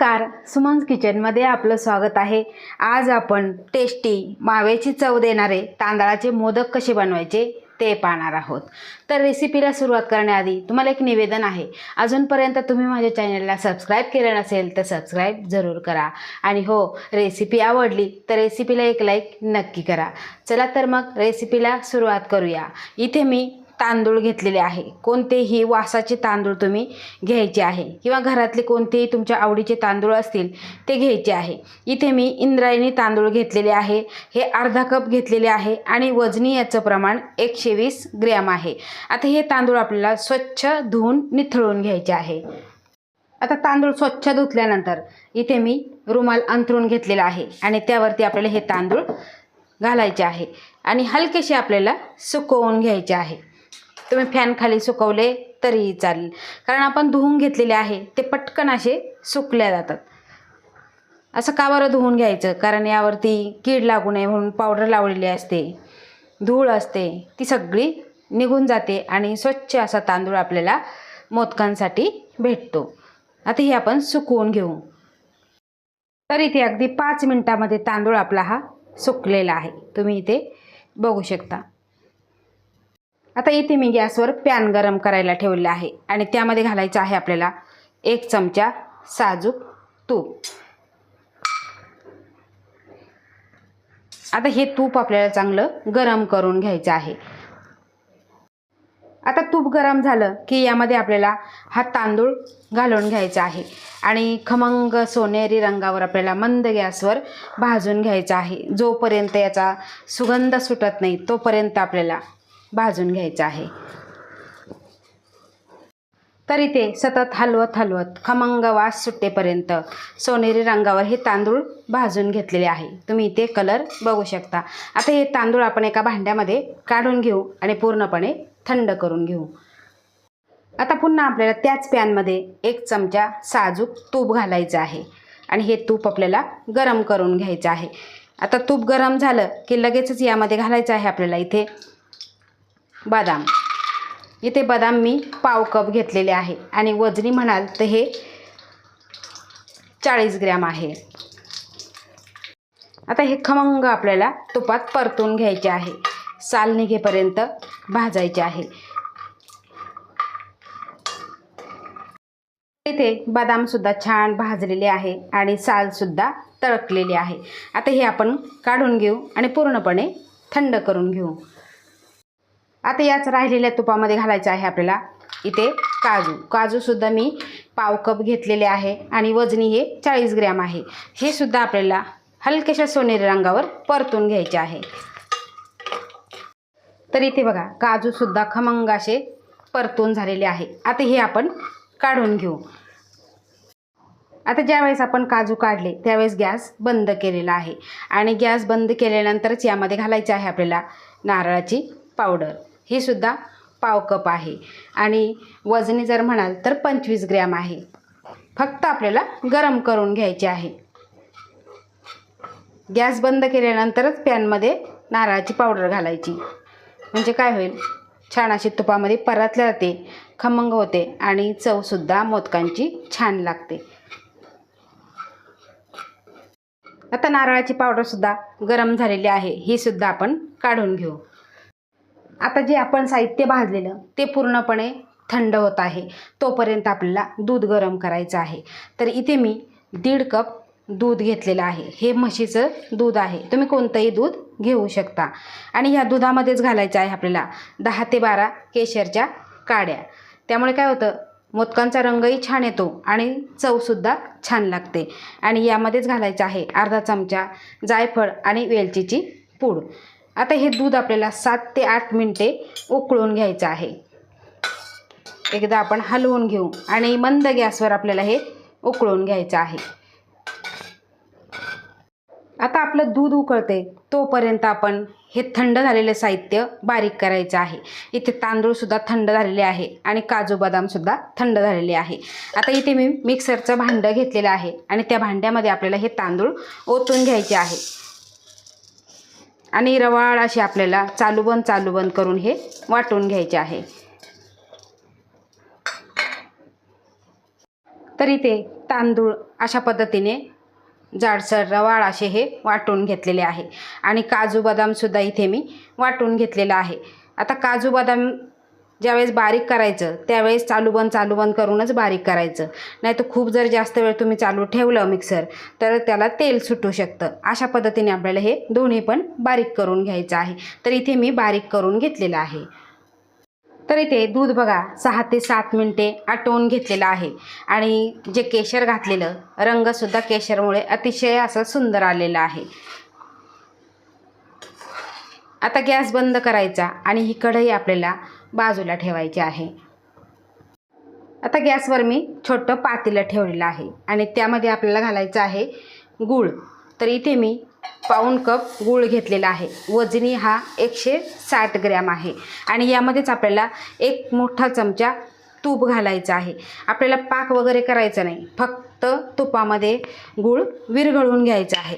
नमस्कार सुमन्स किचनमध्ये आपलं स्वागत आहे. आज आपण टेस्टी माव्याची चव देणारे तांदळाचे मोदक कसे बनवायचे ते पाहणार आहोत. तर रेसिपीला सुरुवात करण्याआधी तुम्हाला एक निवेदन आहे. अजूनपर्यंत तुम्ही माझ्या चॅनलला सबस्क्राईब केलं नसेल तर सबस्क्राईब जरूर करा. आणि हो रेसिपी आवडली तर रेसिपीला एक लाईक नक्की करा. चला तर मग रेसिपीला सुरुवात करूया. इथे मी तांदूळ घेतलेले आहे. कोणतेही वासाचे तांदूळ तुम्ही घ्यायचे आहे. किंवा घरातले कोणतेही तुमच्या आवडीचे तांदूळ असतील ते घ्यायचे आहे. इथे मी इंद्रायणी तांदूळ घेतलेले आहे. हे अर्धा कप घेतलेले आहे आणि वजनी याचं प्रमाण एकशे वीस ग्रॅम आहे. आता हे तांदूळ आपल्याला स्वच्छ धुवून निथळून घ्यायचे आहे. आता तांदूळ स्वच्छ धुतल्यानंतर इथे मी रुमाल अंथरून घेतलेला आहे आणि त्यावरती आपल्याला हे तांदूळ घालायचे आहे आणि हलकेसे आपल्याला सुकवून घ्यायचे आहे. तुम्ही फॅन खाली सुकवले तरीही चालेल. कारण आपण धुवून घेतलेले आहे ते पटकन असे सुकल्या जातात. असं का बरं धुवून घ्यायचं? कारण यावरती कीड लागू नये म्हणून पावडर लावलेली असते धूळ असते ती सगळी निघून जाते आणि स्वच्छ असा तांदूळ आपल्याला मोदकांसाठी भेटतो. आता हे आपण सुकवून घेऊ. तर इथे अगदी पाच मिनटामध्ये तांदूळ आपला हा सुकलेला आहे. तुम्ही इथे बघू शकता. आता इथे मी गॅसवर पॅन गरम करायला ठेवले आहे आणि त्यामध्ये घालायचं आहे आपल्याला एक चमचा साजूक तूप. आता हे तूप आपल्याला चांगलं गरम करून घ्यायचं आहे. आता तूप गरम झालं की यामध्ये आपल्याला हा तांदूळ घालून घ्यायचा आहे आणि खमंग सोनेरी रंगावर आपल्याला मंद गॅसवर भाजून घ्यायचा आहे. जोपर्यंत याचा सुगंध सुटत नाही तोपर्यंत आपल्याला भाजून घ्यायचं आहे. तर इथे सतत हलवत हलवत खमंग वास सुटेपर्यंत सोनेरी रंगावर हे तांदूळ भाजून घेतलेले आहे. तुम्ही ते कलर बघू शकता. आता हे तांदूळ आपण एका भांड्यामध्ये काढून घेऊ आणि पूर्णपणे थंड करून घेऊ. आता पुन्हा आपल्याला त्याच पॅनमध्ये एक चमचा साजूक तूप घालायचं आहे आणि हे तूप आपल्याला गरम करून घ्यायचं आहे. आता तूप गरम झालं की लगेचच यामध्ये घालायचं आहे आपल्याला इथे. बदाम. इथे बदाम मी पाव कप घेतलेले आहे. आणि वजनी म्हणाल तर हे चाळीस ग्रॅम आहे. आता हे खमंग आपल्याला तुपात परतून घ्यायचे आहे. साल निघेपर्यंत भाजायचे आहे. इथे बदामसुद्धा छान भाजलेले आहे आणि सालसुद्धा तळकलेली आहे. आता हे आपण काढून घेऊ आणि पूर्णपणे थंड करून घेऊ. आता याच राहिलेल्या तुपामध्ये घालायचं आहे आपल्याला. इथे काजू. काजूसुद्धा मी पाव कप घेतलेले आहे आणि वजनी हे चाळीस ग्रॅम आहे. हे सुद्धा आपल्याला हलक्याशा सोनेरी रंगावर परतून घ्यायचे आहे. तर इथे बघा काजूसुद्धा खमंग असे परतून झालेले आहे. आता हे आपण काढून घेऊ. आता ज्यावेळेस आपण काजू काढले त्यावेळेस गॅस बंद केलेला आहे. आणि गॅस बंद केल्यानंतरच यामध्ये घालायचे आहे आपल्याला नारळाची पावडर. हे सुद्धा पाव कप आहे. आणि वजनी जर म्हणाल तर पंचवीस ग्रॅम आहे. फक्त आपल्याला गरम करून घ्यायचे आहे. गॅस बंद केल्यानंतरच पॅनमध्ये नारळाची पावडर घालायची. म्हणजे काय होईल? छान अशी तुपामध्ये परतल्या जाते खमंग होते आणि चवसुद्धा मोदकांची छान लागते. आता नारळाची पावडरसुद्धा गरम झालेली आहे. ही सुद्धा आपण काढून घेऊ. आता जे आपण साहित्य भाजलेलं ते पूर्णपणे थंड होत आहे. तोपर्यंत आपल्याला दूध गरम करायचं आहे. तर इथे मी दीड कप दूध घेतलेलं आहे. हे म्हशीचं दूध आहे. तुम्ही कोणतंही दूध घेऊ शकता. आणि ह्या दुधामध्येच घालायचं आहे आपल्याला दहा ते बारा केशरच्या काड्या. त्यामुळे काय होतं मोदकांचा रंगही छान येतो आणि चवसुद्धा छान लागते. आणि यामध्येच घालायचं आहे अर्धा चमचा जायफळ आणि वेलचीची पूड. आता हे दूध आपल्याला सात ते आठ मिनटे उकळून घ्यायचं आहे. एकदा आपण हलवून घेऊ आणि मंद गॅसवर आपल्याला हे उकळून घ्यायचं आहे. आता आपलं दूध उकळते तोपर्यंत आपण हे थंड झालेले साहित्य बारीक करायचं आहे. इथे तांदूळसुद्धा थंड झालेले आहे आणि काजू बदामसुद्धा थंड झालेले आहे. आता इथे मी मिक्सरचं भांडं घेतलेलं आहे आणि त्या भांड्यामध्ये आपल्याला हे तांदूळ ओतून घ्यायचे आहे. आणि रवाळ अशी आपल्याला चालू बंद चालू बंद करून हे वाटून घ्यायचे आहे. तर इथे तांदूळ अशा पद्धतीने जाडसर रवाळ असे हे वाटून घेतलेले आहे. आणि काजू बदामसुद्धा इथे मी वाटून घेतलेला आहे. आता काजू बदाम ज्यावेळेस बारीक करायचं त्यावेळेस चालू बंद चालू बंद करूनच बारीक करायचं. नाही तर खूप जर जास्त वेळ तुम्ही चालू ठेवलं मिक्सर तर त्याला तेल सुटू शकतं. अशा पद्धतीने आपल्याला हे दोन्ही पण बारीक करून घ्यायचं आहे. तर इथे मी बारीक करून घेतलेलं आहे. तर इथे दूध बघा सहा ते सात मिनटे आटवून घेतलेलं आहे. आणि जे केशर घातलेलं रंगसुद्धा केशरमुळे अतिशय असं सुंदर आलेलं आहे. आता गॅस बंद करायचा आणि ही कढई आपल्याला बाजूला ठेवायचे आहे. आता गॅसवर मी छोटं पातेलं ठेवलेलं आहे आणि त्यामध्ये आपल्याला घालायचं आहे गूळ. तर इथे मी पाऊण कप गूळ घेतलेला आहे. वजनी हा एकशे साठ ग्रॅम आहे. आणि यामध्येच आपल्याला एक मोठा चमचा तूप घालायचं आहे. आपल्याला पाक वगैरे करायचं नाही. फक्त तुपामध्ये गूळ विरघळून घ्यायचं आहे.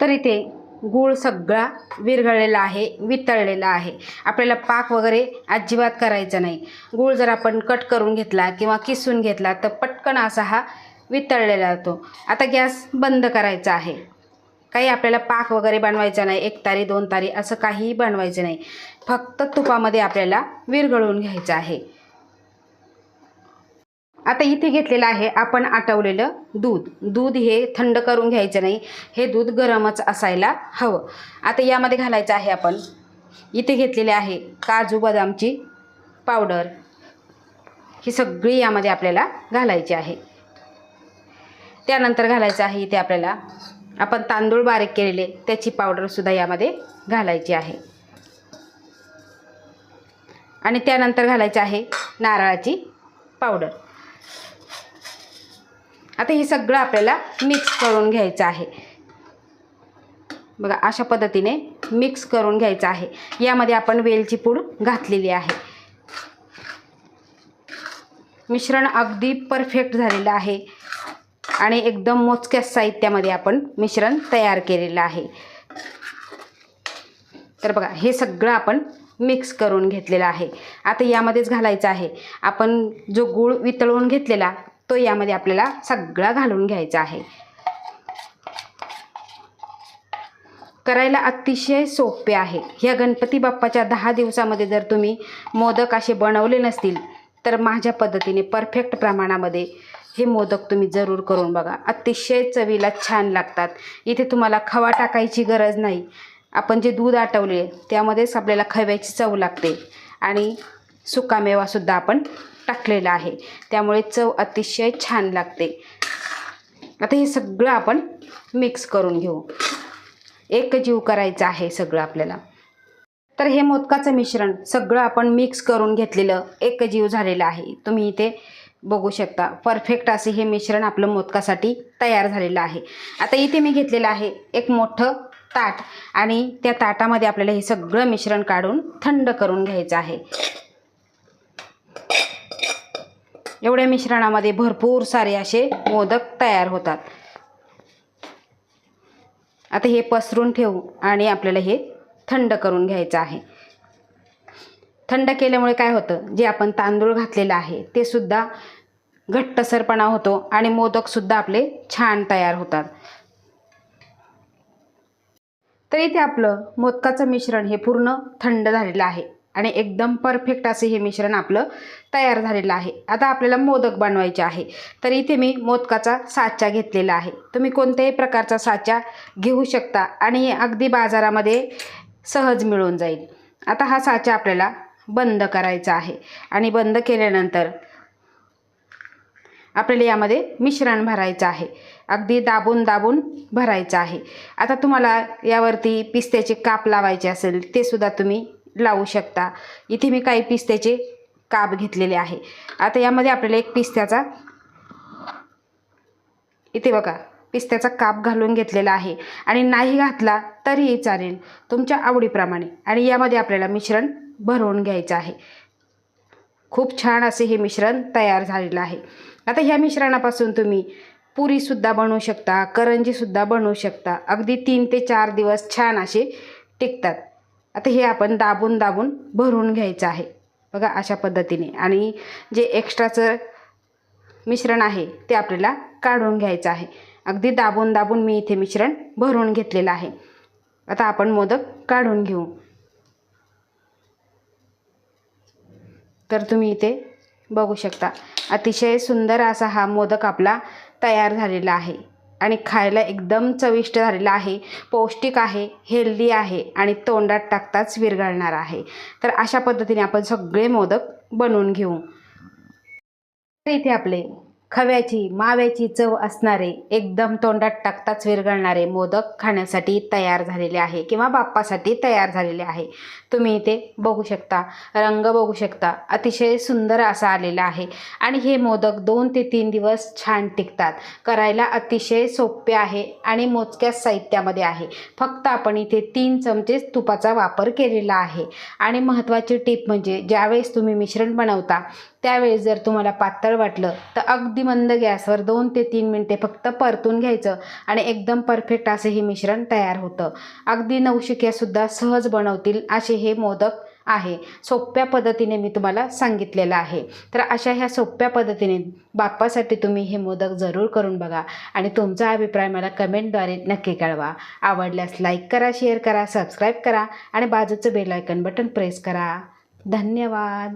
तर इथे गूळ सगळा विरघळलेला आहे वितळलेला आहे. आपल्याला पाक वगैरे अजिबात करायचा नाही. गूळ जर आपण कट करून घेतला किंवा किसून घेतला तर पटकन असा हा वितळलेला जातो. आता गॅस बंद करायचा आहे. काही आपल्याला पाक वगैरे बनवायचा नाही एक तारी दोन तारी असं काहीही बनवायचं नाही. फक्त तुपामध्ये आपल्याला विरघळून घ्यायचं आहे. आता इथे घेतलेलं आहे आपण आटवलेलं दूध. दूध हे थंड करून घ्यायचं नाही. हे दूध गरमच असायला हवं. आता यामध्ये घालायचं आहे आपण. इथे घेतलेले आहे काजू बदामची पावडर. ही सगळी यामध्ये आपल्याला घालायची आहे. त्यानंतर घालायचं आहे इथे आपल्याला आपण तांदूळ बारीक केलेले त्याची पावडरसुद्धा यामध्ये घालायची आहे. आणि त्यानंतर घालायचं आहे नारळाची पावडर. आता हे सगळं आपल्याला मिक्स करून घ्यायचं आहे. बघा अशा पद्धतीने मिक्स करून घ्यायचं आहे. यामध्ये आपण वेलची पूड घातलेली आहे. मिश्रण अगदी परफेक्ट झालेलं आहे. आणि एकदम मोजक्या साहित्यामध्ये आपण मिश्रण तयार केलेलं आहे. तर बघा हे सगळं आपण मिक्स करून घेतलेलं आहे. आता यामध्येच घालायचं आहे. आपण जो गूळ वितळवून घेतलेला तो यामध्ये आपल्याला सगळा घालून घ्यायचा आहे. करायला अतिशय सोपे आहे. ह्या गणपती बाप्पाच्या दहा दिवसामध्ये जर तुम्ही मोदक असे बनवले नसतील तर माझ्या पद्धतीने परफेक्ट प्रमाणामध्ये हे मोदक तुम्ही जरूर करून बघा. अतिशय चवीला छान लागतात. इथे तुम्हाला खवा टाकायची गरज नाही. आपण जे दूध आटवले त्यामध्येच आपल्याला खव्याची चव लागते. आणि सुकामेवासुद्धा आपण टाकलेला आहे. त्यामुळे चव अतिशय छान लागते. आता हे सगळं आपण मिक्स करून घेऊ. एक जीव करायचं आहे सगळं आपल्याला. तर हे मोदकाचं मिश्रण सगळं आपण मिक्स करून घेतलेलं एक जीव झालेलं आहे. तुम्ही इथे बघू शकता. परफेक्ट असे हे मिश्रण आपलं मोदकासाठी तयार झालेलं आहे. आता इथे मी घेतलेलं आहे एक मोठं ताट आणि त्या ताटामध्ये आपल्याला हे सगळं मिश्रण काढून थंड करून घ्यायचं आहे. एवढ्या मिश्रणामध्ये भरपूर सारे असे मोदक तयार होतात. आता हे पसरून ठेवू आणि आपल्याला हे थंड करून घ्यायचं आहे. थंड केल्यामुळे काय होतं? जे आपण तांदूळ घातलेलं आहे ते सुद्धा घट्टसरपणा होतो आणि मोदकसुद्धा आपले छान तयार होतात. तर इथे आपलं मोदकाचं मिश्रण हे पूर्ण थंड झालेलं आहे. आणि एकदम परफेक्ट असे हे मिश्रण आपलं तयार झालेलं आहे. आता आपल्याला मोदक बनवायचे आहे. तर इथे मी मोदकाचा साचा घेतलेला आहे. तुम्ही कोणत्याही प्रकारचा साचा घेऊ शकता आणि अगदी बाजारामध्ये सहज मिळून जाईल. आता हा साचा आपल्याला बंद करायचा आहे. आणि बंद केल्यानंतर आपल्याला यामध्ये मिश्रण भरायचं आहे. अगदी दाबून दाबून भरायचं आहे. आता तुम्हाला यावरती पिस्त्याचे काप लावायचे असेल ते सुद्धा तुम्ही लावू शकता. इथे मी काही पिस्त्याचे काप घेतलेले आहे. आता यामध्ये आपल्याला एक पिस्त्याचा इथे बघा पिस्त्याचा काप घालून घेतलेला आहे. आणि नाही घातला तरीही चालेल तुमच्या आवडीप्रमाणे. आणि यामध्ये आपल्याला मिश्रण भरवून घ्यायचं आहे. खूप छान असे हे मिश्रण तयार झालेलं आहे. आता ह्या मिश्रणापासून तुम्ही पुरीसुद्धा बनवू शकता करंजीसुद्धा बनवू शकता. अगदी तीन ते चार दिवस छान असे टिकतात. आता हे आपण दाबून दाबून भरून घ्यायचं आहे. बघा अशा पद्धतीने. आणि जे एक्स्ट्राचं मिश्रण आहे ते आपल्याला काढून घ्यायचं आहे. अगदी दाबून दाबून मी इथे मिश्रण भरून घेतलेलं आहे. आता आपण मोदक काढून घेऊ. तर तुम्ही इथे बघू शकता. अतिशय सुंदर असा हा मोदक आपला तयार झालेला आहे. आणि खायला एकदम चविष्ट झालेला आहे पौष्टिक आहे हेल्दी आहे आणि तोंडात टाकताच विरघळणार आहे. तर अशा पद्धतीने आपण सगळे मोदक बनवून घेऊ. तर इथे आपले खव्याची माव्याची चव असणारे एकदम तोंडात टाकताच विरघळणारे मोदक खाण्यासाठी तयार झालेले आहे किंवा बाप्पासाठी तयार झालेले आहे. तुम्ही इथे बघू शकता रंग बघू शकता अतिशय सुंदर असा आलेला आहे. आणि हे मोदक दोन ते तीन दिवस छान टिकतात. करायला अतिशय सोपे आहे आणि मोजक्याच साहित्यामध्ये आहे. फक्त आपण इथे तीन चमचेच तुपाचा वापर केलेला आहे. आणि महत्त्वाची टीप म्हणजे ज्यावेळेस तुम्ही मिश्रण बनवता त्यावेळेस जर तुम्हाला पातळ वाटलं तर अगदी मंद गॅसवर दोन ते तीन मिनटे फक्त परतून घ्यायचं आणि एकदम परफेक्ट असं हे मिश्रण तयार होतं. अगदी नवशिक्यासुद्धा सहज बनवतील असे हे मोदक आहे. सोप्या पद्धतीने मी तुम्हाला सांगितलेलं आहे. तर अशा ह्या सोप्या पद्धतीने बाप्पासाठी तुम्ही हे मोदक जरूर करून बघा आणि तुमचा अभिप्राय मला कमेंटद्वारे नक्की कळवा. आवडल्यास लाईक करा शेअर करा सबस्क्राईब करा आणि बाजूचं बेल आयकन बटन प्रेस करा. धन्यवाद.